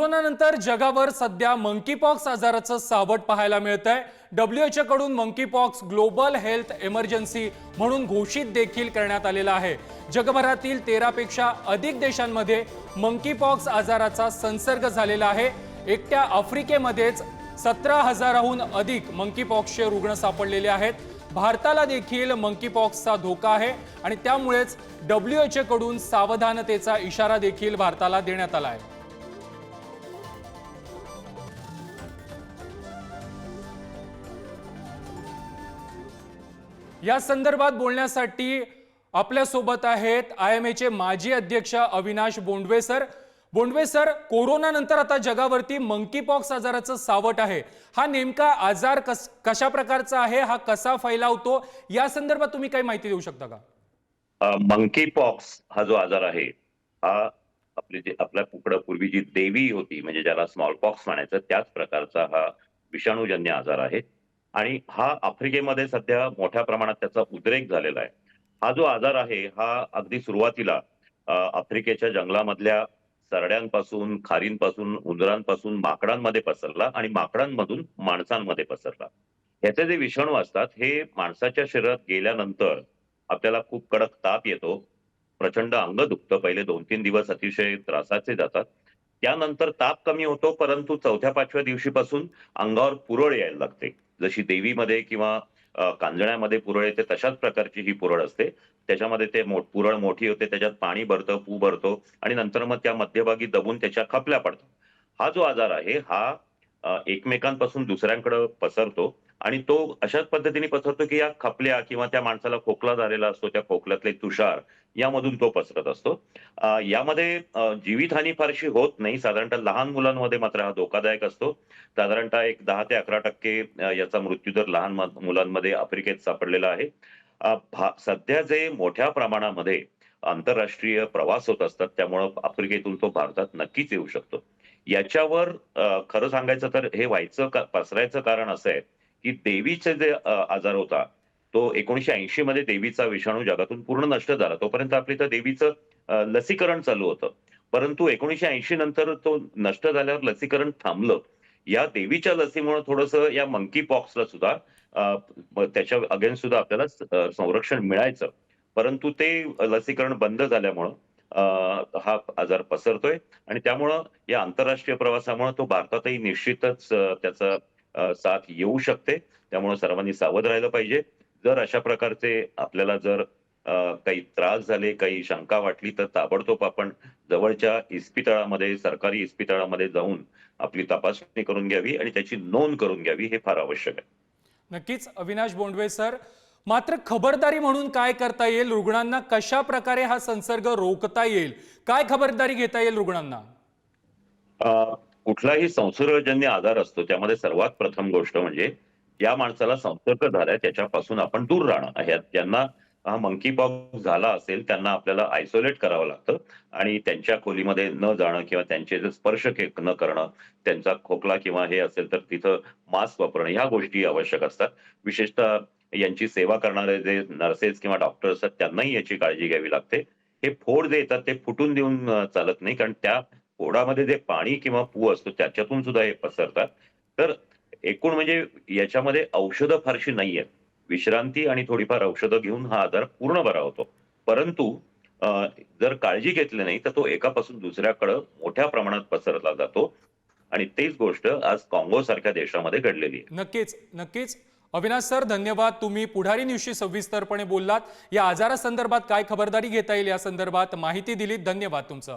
कोरोनानंतर जगावर सध्या मंकीपॉक्स आजाराचं सावट पाहायला मिळत आहे डब्ल्यू एच कडून मंकीपॉक्स ग्लोबल हेल्थ इमर्जन्सी म्हणून घोषित देखील करण्यात आलेला आहे. जगभरातील तेरापेक्षा अधिक देशांमध्ये मंकीपॉक्स आजाराचा संसर्ग झालेला आहे. एकट्या आफ्रिकेमध्येच सतरा हजाराहून अधिक मंकीपॉक्सचे रुग्ण सापडलेले आहेत. भारताला देखील मंकीपॉक्सचा धोका आहे आणि त्यामुळेच डब्ल्यू एच कडून सावधानतेचा इशारा देखील भारताला देण्यात आला आहे. या संदर्भात बोलण्यासाठी आपल्यासोबत आहेत आय एम एचे माजी अध्यक्ष Avinash Bondwe sir. Bondwe sir corona नंतर आता जगावरती मंकी पॉक्स आजाराचं सावट आहे. हा नेमका आजार कस कशा प्रकारचा आहे? हा कसा फैलावतो? या संदर्भात तुम्ही काही माहिती देऊ शकता का? मंकी पॉक्स हा जो आजार आहे हा आपली जी आपल्या पुकडं पूर्वी जी देवी होती म्हणजे ज्याला स्मॉल पॉक्स म्हणायचं त्याच प्रकारचा हा विषाणूजन्य आजार आहे. आणि हा आफ्रिकेमध्ये सध्या मोठ्या प्रमाणात त्याचा उद्रेक झालेला आहे. हा जो आजार आहे हा अगदी सुरुवातीला आफ्रिकेच्या जंगलामधल्या सरड्यांपासून खारींपासून उंदरांपासून माकडांमध्ये पसरला आणि माकडांमधून माणसांमध्ये पसरला. ह्याचे जे विषाणू असतात हे माणसाच्या शरीरात गेल्यानंतर आपल्याला खूप कडक ताप येतो प्रचंड अंग दुखतं पहिले दोन तीन दिवस अतिशय त्रासाचे जातात. त्यानंतर ताप कमी होतो परंतु चौथ्या पाचव्या दिवशीपासून अंगावर पुरळ यायला लागते. जशी देवीमध्ये किंवा कांजण्यामध्ये पुरळ येते तशाच प्रकारची ही पुरळ असते. त्याच्यामध्ये ते पुरळ मोठी होते त्याच्यात पाणी भरतं पू भरतो आणि नंतर मग त्या मध्यभागी दबून त्याच्या खपल्या पडतात. हा जो आजार आहे हा एकमेकांपासून दुसऱ्यांकडे पसरतो आणि तो अशाच पद्धतीने पसरतो की या खपल्या किंवा त्या माणसाला खोकला झालेला असतो त्या खोकल्यातले तुषार यामधून तो पसरत असतो. यामध्ये जीवितहानी फारशी होत नाही. साधारणतः लहान मुलांमध्ये मात्र हा धोकादायक असतो. साधारणतः एक दहा ते अकरा टक्के याचा याचा मृत्यूदर लहान मुलांमध्ये आफ्रिकेत सापडलेला आहे. भा- सध्या जे मोठ्या प्रमाणामध्ये आंतरराष्ट्रीय प्रवास होत असतात त्यामुळं आफ्रिकेतून तो भारतात नक्कीच येऊ शकतो. याच्यावर खरं सांगायचं तर हे व्हायचं पसरायचं कारण असं आहे की देवीचे जे आजार होता तो एकोणीशे ऐंशी मध्ये देवीचा विषाणू जगातून पूर्ण नष्ट झाला. तोपर्यंत आपली तर देवीचं लसीकरण चालू होतं. परंतु एकोणीशे ऐंशी नंतर तो नष्ट झाल्यावर लसीकरण थांबलं. या देवीच्या लसीमुळे थोडस या मंकी पॉक्सला सुद्धा त्याच्या अगेन्स्ट सुद्धा आपल्याला संरक्षण मिळायचं. परंतु ते लसीकरण बंद झाल्यामुळं हा आजार पसरतोय. आणि त्यामुळं या आंतरराष्ट्रीय प्रवासामुळे तो भारतातही निश्चितच त्याचा साथ येऊ शकते. त्यामुळे सर्वांनी सावध राहिलं पाहिजे. जर अशा प्रकारचे आपल्याला जर काही त्रास झाले काही शंका वाटली तर ताबडतोब आपण जवळच्या इस्पितळामध्ये सरकारी इस्पितळामध्ये जाऊन आपली तपासणी करून घ्यावी आणि त्याची नोंद करून घ्यावी हे फार आवश्यक आहे. नक्कीच. अविनाश बोंडवे सर मात्र खबरदारी म्हणून काय करता येईल? रुग्णांना कशा प्रकारे हा संसर्ग रोखता येईल? काय खबरदारी घेता येईल रुग्णांना? कुठलाही संसर्गजन्य आजार असतो त्यामध्ये सर्वात प्रथम गोष्ट म्हणजे या माणसाला संसर्ग झालाय त्याच्यापासून आपण दूर राहणं ह्या- ज्यांना हा मंकी पॉक्स झाला असेल त्यांना आपल्याला आयसोलेट करावं लागतं आणि त्यांच्या खोलीमध्ये न जाणं किंवा त्यांचे जे स्पर्श न करणं त्यांचा खोकला किंवा हे असेल तर तिथं मास्क वापरणं ह्या गोष्टी आवश्यक असतात. विशेषतः यांची सेवा करणारे जे नर्सेस किंवा डॉक्टर असतात त्यांनाही याची काळजी घ्यावी लागते. हे फोड जे येतात ते फुटून देऊन चालत नाही कारण त्या पोडामध्ये जे पाणी किंवा पू असतो त्याच्यातून सुद्धा हे पसरतात. तर एकूण म्हणजे याच्यामध्ये औषधं फारशी नाही आहेत विश्रांती आणि थोडीफार औषधं घेऊन हा आजार पूर्ण बरा होतो. परंतु जर काळजी घेतली नाही तर तो एकापासून दुसऱ्याकडे मोठ्या प्रमाणात पसरला जातो. आणि तेच गोष्ट आज काँगो सारख्या देशामध्ये घडलेली आहे. नक्कीच नक्कीच. अविनाश सर धन्यवाद. तुम्ही पुढारी न्यूजशी सविस्तरपणे बोललात. या आजारासंदर्भात काय खबरदारी घेता येईल या संदर्भात माहिती दिलीत. धन्यवाद तुमचं.